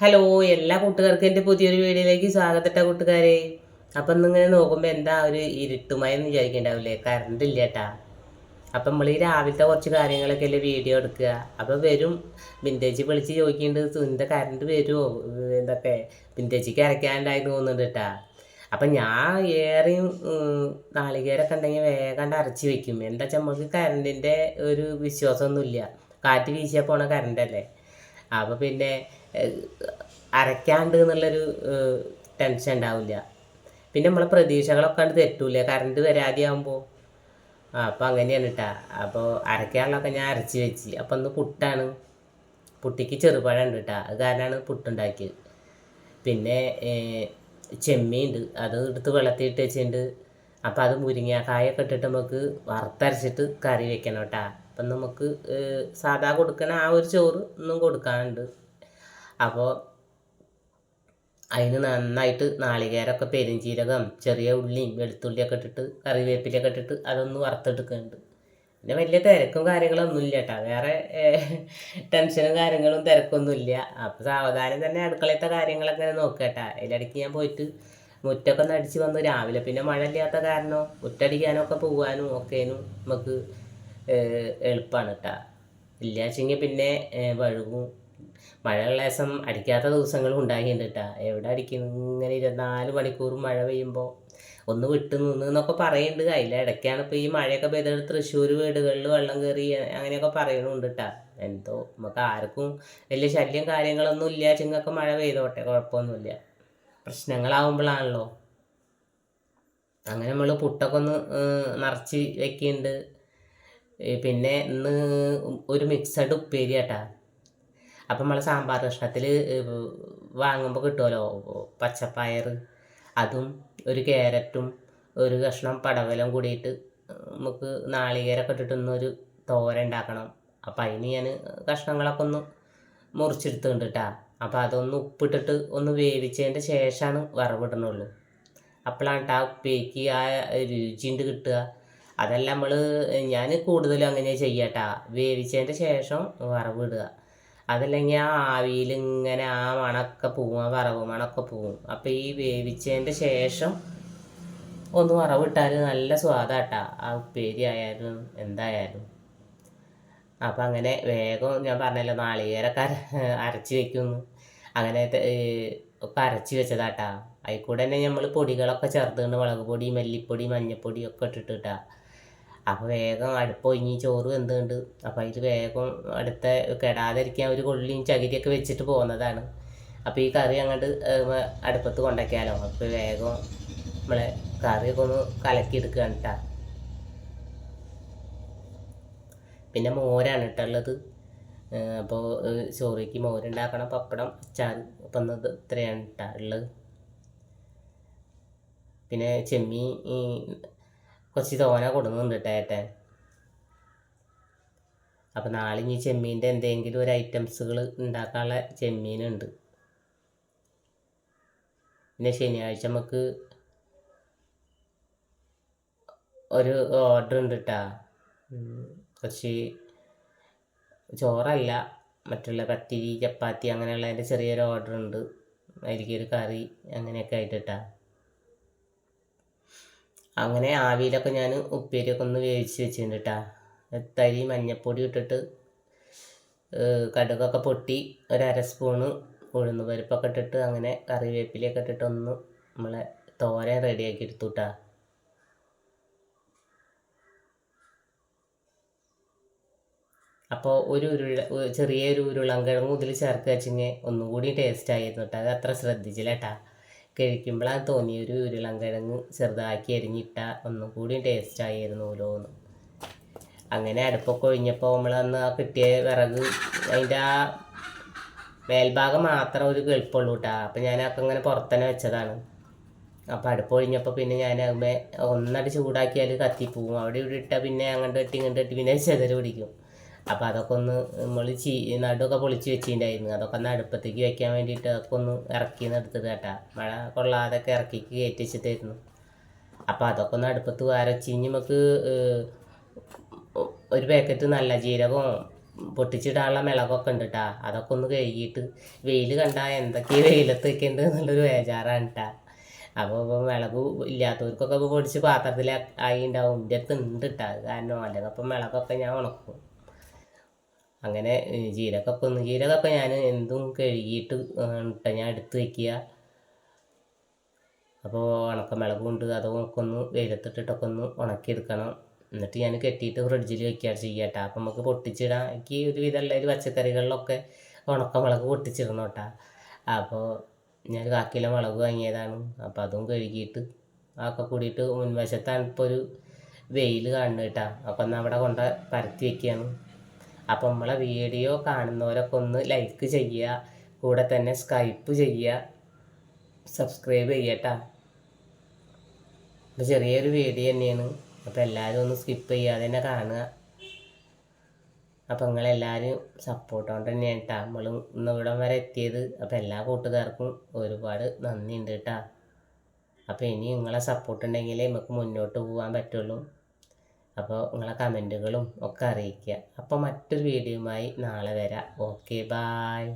Hello എല്ലാ കൂട്ടുകാർക്കും എന്റെ പുതിയൊരു വീഡിയോയിലേക്ക് സ്വാഗതട്ട കൂട്ടുകാരെ. അപ്പം ഇന്നിങ്ങനെ നോക്കുമ്പോൾ എന്താ ഒരു ഇരുട്ടുമയെന്ന് വിചാരിക്കണ്ടാവില്ലേ? കറണ്ട് ഇല്ല കേട്ടാ അപ്പം നമ്മൾ ഈ രാവിലത്തെ കുറച്ച് കാര്യങ്ങളൊക്കെ അല്ലേ വീഡിയോ എടുക്കുക. അപ്പം വരും. വിന്റേജ് വിളിച്ച് ചോദിക്കേണ്ടത് സുനിന്റെ കറണ്ട് വരുമോ എന്തൊക്കെ വിന്റേജിക്ക് അരയ്ക്കാണ്ടായി തോന്നുന്നുണ്ട് കേട്ടാ അപ്പം ഞാൻ ഏറെയും നാളികേരൊക്കെ ഉണ്ടെങ്കിൽ വേഗം അരച്ച് വെക്കും. എന്താ വെച്ചാൽ നമുക്ക് കറണ്ടിന്റെ ഒരു വിശ്വാസമൊന്നുമില്ല. കാറ്റ് വീശിയാൽ പോണ കറണ്ടല്ലേ അപ്പോൾ പിന്നെ അരയ്ക്കാണ്ട് എന്നുള്ളൊരു ടെൻഷൻ ഉണ്ടാവില്ല. പിന്നെ നമ്മളെ പ്രതീക്ഷകളൊക്കെ കണ്ട് തെറ്റൂല? കറണ്ട് വരാതെയാകുമ്പോൾ ആ അപ്പോൾ അങ്ങനെയാണ് കേട്ടാ അപ്പോൾ അരയ്ക്കാനുള്ളതൊക്കെ ഞാൻ അരച്ച് വെച്ച്. അപ്പോൾ ഒന്ന് പുട്ടാണ്. പുട്ടിക്ക് ചെറുപഴം ഉണ്ട് കേട്ടാ അത് കാരണമാണ് പുട്ടുണ്ടാക്കിയത്. പിന്നെ ചെമ്മീണ്ട്. അത് എടുത്ത് വെള്ളത്തിയിട്ട് വെച്ചിട്ടുണ്ട് അപ്പോൾ അത് മുരിങ്ങാക്കായൊക്കെ ഇട്ടിട്ട് നമുക്ക് വറുത്തരച്ചിട്ട് കറി വെക്കണം കേട്ടാ അപ്പം നമുക്ക് സാധാ കൊടുക്കണ ആ ഒരു ചോറ് ഒന്നും കൊടുക്കാനുണ്ട് അപ്പോൾ അതിന് നന്നായിട്ട് നാളികേരമൊക്കെ പെരുംജീരകം ചെറിയ ഉള്ളിയും വെളുത്തുള്ളിയൊക്കെ ഇട്ടിട്ട് കറിവേപ്പിലൊക്കെ ഇട്ടിട്ട് അതൊന്ന് വറുത്തെടുക്കുന്നുണ്ട്. പിന്നെ വലിയ തിരക്കും കാര്യങ്ങളൊന്നും ഇല്ല കേട്ടോ. വേറെ ടെൻഷനും കാര്യങ്ങളും തിരക്കൊന്നും ഇല്ല. അപ്പോൾ സാവധാനം തന്നെ അടുക്കളയത്തെ കാര്യങ്ങളൊക്കെ നോക്കട്ടെ കേട്ടോ. അതിലിടയ്ക്ക് ഞാൻ പോയിട്ട് മുറ്റൊക്കെ ഒന്ന് അടിച്ച് വന്നു രാവിലെ പിന്നെ മഴ ഇല്ലാത്ത കാരണം മുറ്റടിക്കാനൊക്കെ പോകാനും ഒക്കേനും നമുക്ക് എളുപ്പമാണ് കേട്ടോ ഇല്ലാച്ചെങ്കിൽ പിന്നെ വഴുകും. മഴയുള്ള ദിവസം അടിക്കാത്ത ദിവസങ്ങളും ഉണ്ടായിട്ടുണ്ട് കേട്ടോ എവിടെ അടിക്കുന്നു ഇങ്ങനെ ഇരുപത്തിനാല് മണിക്കൂറും മഴ പെയ്യുമ്പോൾ ഒന്ന് വിട്ടു നിന്ന് എന്നൊക്കെ പറയുന്നുണ്ട് അതിലിടയ്ക്കാണ് ഇപ്പോൾ ഈ മഴയൊക്കെ പെയ്തിട്ട് തൃശ്ശൂർ വീടുകളിൽ വെള്ളം കയറി അങ്ങനെയൊക്കെ പറയുന്നുണ്ട് കേട്ടോ എന്തോ നമുക്ക് ആർക്കും വലിയ ശല്യം കാര്യങ്ങളൊന്നും ഇല്ല ചിങ്ങൊക്കെ മഴ പെയ്തോട്ടെ. കുഴപ്പമൊന്നുമില്ല. പ്രശ്നങ്ങളാവുമ്പോഴാണല്ലോ അങ്ങനെ നമ്മൾ പുട്ടൊക്കെ ഒന്ന് നിറച്ച് വെക്കുന്നുണ്ട് പിന്നെ ഇന്ന് ഒരു മിക്സഡ് ഉപ്പേരി കേട്ടാ അപ്പം നമ്മൾ സാമ്പാർ കഷ്ണത്തിൽ വാങ്ങുമ്പോൾ കിട്ടുമല്ലോ പച്ചപ്പയർ അതും ഒരു ക്യാരറ്റും ഒരു കഷ്ണം പടവലം കൂടിയിട്ട് നമുക്ക് നാളികേരമൊക്കെ ഇട്ടിട്ടൊന്നൊരു തോര ഉണ്ടാക്കണം അപ്പം അതിന് ഞാൻ കഷ്ണങ്ങളൊക്കെ ഒന്ന് മുറിച്ചെടുത്തുണ്ട് കേട്ടാ അപ്പം അതൊന്ന് ഉപ്പിട്ടിട്ട് ഒന്ന് വേവിച്ചതിന്റെ ശേഷമാണ് വറവിടണുള്ളൂ അപ്പോഴാണ് ആ ഉപ്പേക്ക് ആ രുചിയുണ്ട് കിട്ടുക അതല്ല നമ്മൾ ഞാൻ കൂടുതലും അങ്ങനെ ചെയ്യട്ട. വേവിച്ചതിന്റെ ശേഷം വറവിടുക അതല്ലെങ്കിൽ ആ ആവിയിൽ ഇങ്ങനെ ആ മണമൊക്കെ പോവും ആ വറവ് മണമൊക്കെ പോവും. അപ്പം ഈ വേവിച്ചതിന്റെ ശേഷം ഒന്ന് വറവിട്ടാൽ നല്ല സ്വാദാട്ടാ. ആ ഉപ്പേരി ആയാലും എന്തായാലും. അപ്പം അങ്ങനെ വേഗം ഞാൻ പറഞ്ഞല്ലോ നാളികേരൊക്കെ അര അരച്ച് വെക്കുന്നു. അങ്ങനെ ഒക്കെ അരച്ച് വെച്ചതാട്ടാ. അതിൽ കൂടെ തന്നെ നമ്മൾ പൊടികളൊക്കെ ചേർത്തുകൊണ്ട് മുളക് പൊടി മല്ലിപ്പൊടി മഞ്ഞൾപ്പൊടി ഒക്കെ ഇട്ടിട്ടാ അപ്പോൾ വേഗം അടുപ്പ് ഒഴിഞ്ഞ് ചോറ് വെന്തുണ്ട്. അപ്പോൾ അതിൽ വേഗം അടുത്ത കെടാതിരിക്കാൻ ഒരു കൊള്ളിയും ചകിരിയൊക്കെ വെച്ചിട്ട് പോകുന്നതാണ് അപ്പോൾ ഈ കറി അങ്ങോട്ട് അടുപ്പത്ത് കൊണ്ടാക്കിയാലോ അപ്പോൾ വേഗം നമ്മളെ കറിയൊക്കെ ഒന്ന് കലക്കിയെടുക്കുകയാണ് കേട്ടോ പിന്നെ മോരാണ് കേട്ടുള്ളത് അപ്പോൾ ചോറിക്ക് മോരുണ്ടാക്കണം. പപ്പടം അച്ചാർ ഇപ്പം ഇത്രയാണ് കേട്ടോ ഉള്ളത് പിന്നെ ചെമ്മീൻ കുറച്ച് തോന കൊടുക്കുന്നുണ്ട് കേട്ടോ ഏട്ടൻ. നാളെ ഇനി ചെമ്മീന്റെ എന്തെങ്കിലും ഒരു ഐറ്റംസുകൾ ഉണ്ടാക്കാനുള്ള ചെമ്മീനുണ്ട്. പിന്നെ ശനിയാഴ്ച നമുക്ക് ഒരു ഓർഡർ ഉണ്ട് കേട്ടാ കുറച്ച് ചോറല്ല മറ്റുള്ള കത്തിരി ചപ്പാത്തി അങ്ങനെയുള്ളതിന്റെ ചെറിയൊരു ഓർഡർ ഉണ്ട്. അതിലേക്ക് ഒരു കറി അങ്ങനെയൊക്കെ ആയിട്ട് കേട്ടാ അങ്ങനെ ആവിയിലൊക്കെ ഞാൻ ഉപ്പേരിയൊക്കെ ഒന്ന് വേവിച്ച് വെച്ചിട്ടുണ്ട് കേട്ടോ തരി മഞ്ഞപ്പൊടി ഇട്ടിട്ട് കടുകൊക്കെ പൊട്ടി ഒരര സ്പൂണ് ഉഴുന്ന് പരിപ്പൊക്കെ ഇട്ടിട്ട് അങ്ങനെ കറിവേപ്പിലയൊക്കെ ഇട്ടിട്ട് ഒന്ന് നമ്മളെ തോരൻ റെഡിയാക്കി എടുത്തു കേട്ടോ അപ്പോൾ ഒരു ഉരുള ചെറിയൊരു ഉരുളം കിഴങ്ങ് ഇതിൽ ചേർക്കുക വെച്ചെങ്കിൽ ഒന്നും കൂടി ടേസ്റ്റ് ആയിരുന്നു കേട്ടോ അത് അത്ര ശ്രദ്ധിച്ചില്ല കേട്ടാ കഴിക്കുമ്പോഴാണ് തോന്നി ഒരു ഉരുളൻകിഴങ്ങ് ചെറുതാക്കി അരിഞ്ഞിട്ട ഒന്നും കൂടി ടേസ്റ്റ് ആയിരുന്നല്ലോ എന്ന് അങ്ങനെ അടുപ്പൊക്കെ ഒഴിഞ്ഞപ്പോൾ നമ്മളന്ന് ആ കിട്ടിയ വിറക് അതിന്റെ ആ മേൽഭാഗം മാത്രം ഒരു കെളുപ്പുള്ളൂ കേട്ടോ അപ്പം ഞാനൊക്കെ ഇങ്ങനെ പുറത്തന്നെ വെച്ചതാണ്. അപ്പം അടുപ്പ് ഒഴിഞ്ഞപ്പോൾ പിന്നെ ഞാൻ ഒന്നടി ചൂടാക്കിയാൽ കത്തിപ്പോവും. അവിടെ ഇവിടെ ഇട്ടാൽ പിന്നെ അങ്ങോട്ട് കെട്ടി ഇങ്ങോട്ട് കെട്ടി പിന്നെ ചെതറി പിടിക്കും. അപ്പം അതൊക്കെ ഒന്ന് നമ്മൾ ചീ നടുവൊക്കെ പൊളിച്ച് വെച്ചിട്ടുണ്ടായിരുന്നു അതൊക്കെ ഒന്ന് അടുപ്പത്തേക്ക് വെക്കാൻ വേണ്ടിയിട്ട് അതൊക്കെ ഒന്ന് ഇറക്കി എടുത്തത് കേട്ടാ. മഴ കൊള്ളാതൊക്കെ ഇറക്കി കയറ്റി വെച്ചിട്ടായിരുന്നു. അപ്പോൾ അതൊക്കെ ഒന്ന് അടുപ്പത്ത് വരച്ചിഞ്ഞ് നമുക്ക് ഏഹ്, ഒരു പാക്കറ്റ് നല്ല ജീരകവും പൊട്ടിച്ചിടാനുള്ള മിളകൊക്കെ ഉണ്ട് കേട്ടാ അതൊക്കെ ഒന്ന് കഴുകിയിട്ട് വെയിൽ കണ്ടാൽ എന്തൊക്കെ വെയിലത്ത് വെക്കേണ്ടത് എന്നുള്ളൊരു ബേജാറാണ് കേട്ടാ അപ്പോൾ ഇപ്പോൾ മിളക് ഇല്ലാത്തവർക്കൊക്കെ ഇപ്പോൾ പൊടിച്ച് പാത്രത്തിൽ ആയി ഉണ്ടാവും എന്റെ അടുത്ത് ഉണ്ട് കേട്ടാ കാരണം അല്ലെങ്കിൽ അപ്പം മിളകൊക്കെ ഞാൻ ഉണക്കും. അങ്ങനെ ജീരകമൊക്കെ ഒന്ന് ഞാൻ എന്തും കഴുകിയിട്ട് ഇട്ട ഞാൻ എടുത്ത് വയ്ക്കുക അപ്പോൾ ഉണക്കമിളകും ഉണ്ട് അതൊക്കെ ഒന്ന് വെയിലത്തിട്ടിട്ടൊക്കെ ഒന്ന് ഉണക്കിയെടുക്കണം. എന്നിട്ട് ഞാൻ കെട്ടിയിട്ട് ഫ്രിഡ്ജിൽ വെക്കുകയാണ് ചെയ്യട്ടാ. അപ്പം നമുക്ക് പൊട്ടിച്ചിടാം എനിക്ക് ഒരു എല്ലാവരും പച്ചക്കറികളിലൊക്കെ ഉണക്കമുളക് പൊട്ടിച്ചിടണം കേട്ടോ അപ്പോൾ ഞാൻ കാക്കിലെ മുളക് വാങ്ങിയതാണ്. അപ്പോൾ അതും കഴുകിയിട്ട് അതൊക്കെ കൂടിയിട്ട് മുൻവശത്താണ് ഇപ്പോൾ ഒരു വെയിൽ കാണുന്നത് കേട്ടോ. അപ്പം എന്നാൽ അവിടെ കൊണ്ട് പരത്തി വെക്കുകയാണ് അപ്പം നമ്മളെ വീഡിയോ കാണുന്നവരൊക്കെ ഒന്ന് ലൈക്ക് ചെയ്യുക. കൂടെ തന്നെ സ്കൈപ്പ് ചെയ്യുക. സബ്സ്ക്രൈബ് ചെയ്യട്ടാ അപ്പം ചെറിയൊരു വീഡിയോ തന്നെയാണ്. അപ്പോൾ എല്ലാവരും ഒന്ന് സ്കിപ്പ് ചെയ്യാതെ തന്നെ കാണുക. അപ്പോൾ നിങ്ങളെല്ലാവരും സപ്പോർട്ട് കൊണ്ട് തന്നെയാണ് കേട്ടോ നമ്മൾ ഇന്ന് ഇവിടം വരെ എത്തിയത്. അപ്പോൾ എല്ലാ കൂട്ടുകാർക്കും ഒരുപാട് നന്ദിയുണ്ട് കേട്ടോ അപ്പോൾ ഇനി നിങ്ങളെ സപ്പോർട്ട് ഉണ്ടെങ്കിലേ നമുക്ക് മുന്നോട്ട് പോകാൻ പറ്റുള്ളൂ. അപ്പോൾ നിങ്ങളെ കമന്റുകളും ഒക്കെ അറിയിക്കുക. അപ്പോൾ മറ്റൊരു വീഡിയോയുമായി നാളെ വരാം. Okay bye